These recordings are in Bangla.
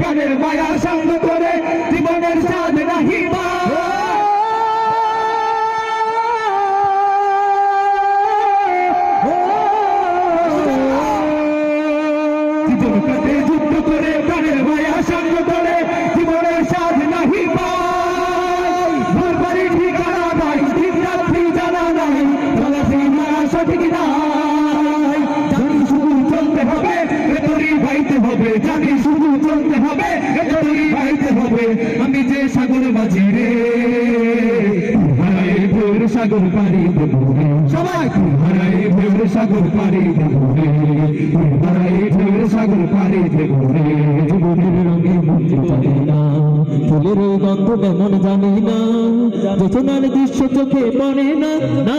প্রাণের মায়া সঙ্গ করে জীবনের স্বাদ নাহি জীবন কাটে হবে আমি যে সাগর মাঝি রে। হারাই ভোর সাগর পারি দেব সবাই! হারাই ভোর সাগর পারি দেব রে। হারাই ভোর সাগর পারি দেব রে। জীবনের রঙে মন্ত্র জানি না ফুলের গন্ধ কেমন জানি না যোচনার দৃশ্য চোখে পড়ে না না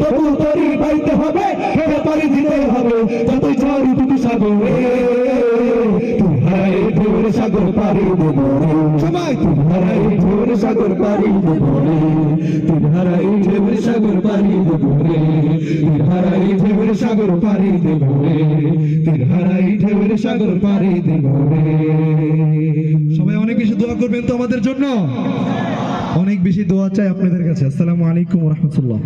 তবু তরি পাইতে হবে পারি দিতে হবে তুমি ঢেউর সাগর পারি সবাই হারাই সাগর পারি দেব রে তুই হারাই সাগর পারি দেব রে তুই হারাই সাগর পারি দেব রে তুই হারাই সাগর পারি সবাই অনেক বেশি দোয়া করবেন তো আমাদের জন্য অনেক বেশি দোয়া চাই আপনাদের কাছে আসসালামু আলাইকুম রহমতুল্লাহ